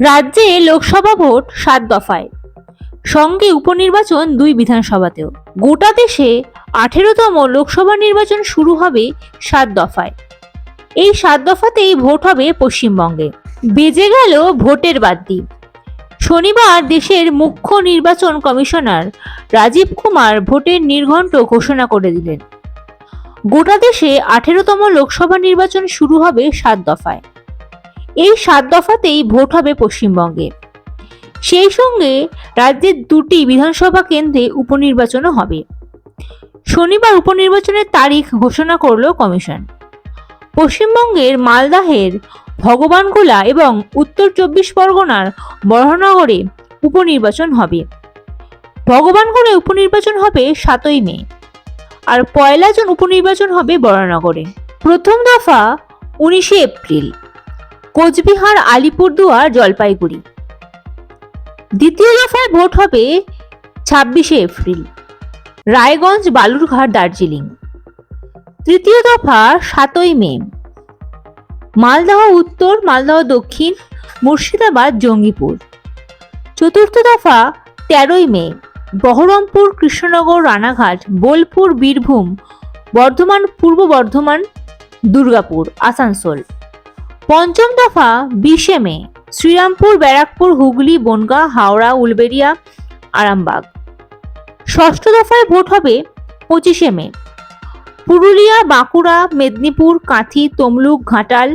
রাজ্যে লোকসভা ভোট সাত দফায়। সঙ্গে উপনির্বাচন দুই বিধানসভাতেও। গোটা দেশে আঠেরোতম লোকসভা নির্বাচন শুরু হবে সাত দফায়। এই সাত দফাতেই ভোট হবে পশ্চিমবঙ্গে। বেজে গেল ভোটের বাদ্যি শনিবার দেশের মুখ্য নির্বাচন কমিশনার রাজীব কুমার ভোটের নির্ঘণ্ট ঘোষণা করে দিলেন। গোটা দেশে আঠেরোতম লোকসভা নির্বাচন শুরু হবে সাত দফায়। এই সাত দফাতেই ভোট হবে পশ্চিমবঙ্গে। সেই সঙ্গে রাজ্যের দুটি বিধানসভা কেন্দ্রে উপনির্বাচনও হবে। শনিবার উপনির্বাচনের তারিখ ঘোষণা করল কমিশন। পশ্চিমবঙ্গের মালদাহের ভগবানগোলা এবং উত্তর চব্বিশ পরগনার বড়নগরে উপনির্বাচন হবে। ভগবানগোলে উপনির্বাচন হবে সাতই মে, আর পয়লা জুন উপনির্বাচন হবে বড়নগরে। প্রথম দফা উনিশে এপ্রিল। কোচবিহার, আলিপুরদুয়ার, জলপাইগুড়ি। দ্বিতীয় দফায় ভোট হবে ছাব্বিশে এপ্রিল, রায়গঞ্জ, বালুরঘাট, দার্জিলিং। তৃতীয় দফা সাতই মে, মালদহ উত্তর, মালদহ দক্ষিণ, মুর্শিদাবাদ, জঙ্গিপুর। চতুর্থ দফা তেরোই মে, বহরমপুর, কৃষ্ণনগর, রানাঘাট, বোলপুর, বীরভূম, বর্ধমান, পূর্ব বর্ধমান, দুর্গাপুর, আসানসোল। পঞ্চম দফা, বিশে মে, শ্রীরামপুর, ব্যারাকপুর, হুগলি, বনগাঁ, হাওড়া, উলবেড়িয়া, আরামবাগ। ষষ্ঠ দফায় ভোট হবে পঁচিশে মে। পুরুলিয়া, বাঁকুড়া, মেদিনীপুর, কাঁথি, তমলুক, ঘাটাল,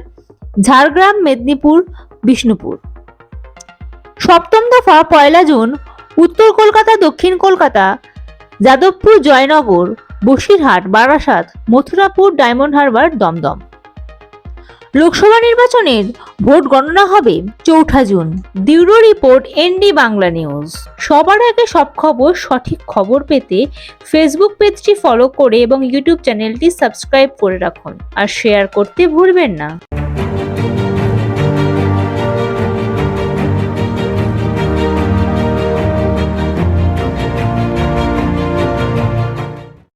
ঝাড়গ্রাম, মেদিনীপুর, বিষ্ণুপুর। সপ্তম দফা, পয়লা জুন, উত্তর কলকাতা, দক্ষিণ কলকাতা, যাদবপুর, জয়নগর, বসিরহাট, বারাসাত, মথুরাপুর, ডায়মন্ড হারবার, দমদম। লোকসভা নির্বাচনের ভোট গণনা হবে চৌঠা June. Bureau report, ND Bangla news. সবার আগে সব খবর, সঠিক খবর পেতে ফেসবুক পেজটি ফলো করে এবং ইউটিউব চ্যানেলটি সাবস্ক্রাইব করে রাখুন। আর শেয়ার করতে ভুলবেন না।